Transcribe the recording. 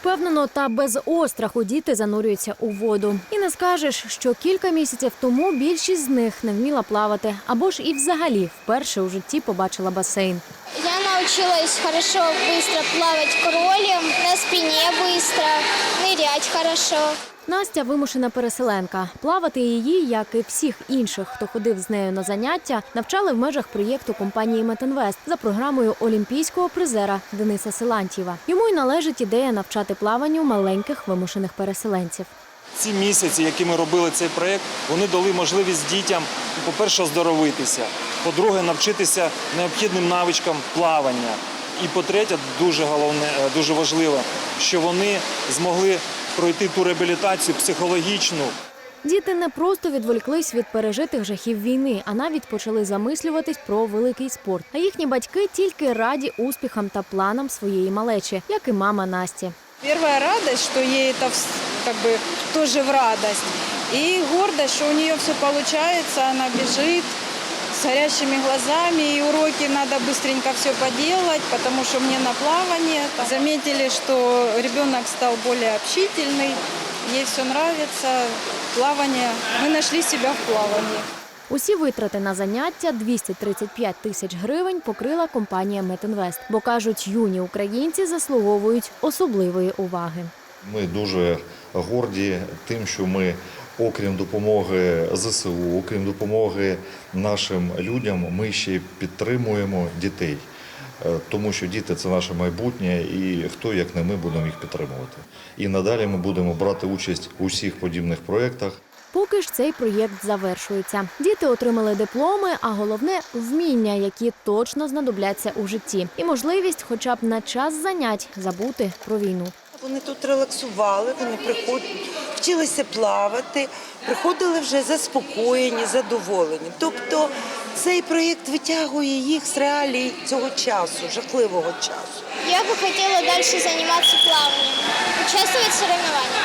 Впевнено та без остраху діти занурюються у воду. І не скажеш, що кілька місяців тому більшість з них не вміла плавати або ж і взагалі вперше у житті побачила басейн. Я научилась хорошо быстро плавать кролем, на спине быстро, нырять хорошо. Настя вимушена переселенка. Плавати її, як і всіх інших, хто ходив з нею на заняття, навчали в межах проєкту компанії Метинвест за програмою олімпійського призера Дениса Силантьєва. Йому й належить ідея навчати плаванню маленьких вимушених переселенців. Ці місяці, які ми робили цей проєкт, вони дали можливість дітям, по-перше, оздоровитися, по-друге, навчитися необхідним навичкам плавання. І по-третє, дуже головне, е, дуже важливо, що вони змогли пройти ту реабілітацію психологічну, Діти не просто відволіклись від пережитих жахів війни, а навіть почали замислюватись про великий спорт. А їхні батьки тільки раді успіхам та планам своєї малечі, як і мама Насті. Первая радость, что ей это вс- как бы тоже в радость. И гордость, что у нее все получается, она бежит с горящими глазами, и уроки надо быстренько все поделать, потому что мне на плавание. Заметили, что ребенок стал более общительный, ей все нравится, плавание. Мы нашли себя в плавании. Усі витрати на заняття 235 тисяч гривень покрила компанія Метинвест, бо кажуть, юні українці заслуговують особливої уваги. Ми дуже горді тим, що ми, окрім допомоги ЗСУ, окрім допомоги нашим людям, ми ще підтримуємо дітей. Е, Тому що діти це наше майбутнє, і хто як не ми будемо їх підтримувати. І надалі ми будемо брати участь у всіх подібних проєктах. Поки ж цей проєкт завершується. Діти отримали дипломи, а головне вміння, які точно знадобляться у житті, і можливість, хоча б на час занять, забути про війну. Вони тут релаксували, вони приходять, вчилися плавати, приходили вже заспокоєні, задоволені. Тобто цей проєкт витягує їх з реалій цього часу, жахливого часу. Я бы хотела дальше заниматься плаванием, участвовать в соревнованиях.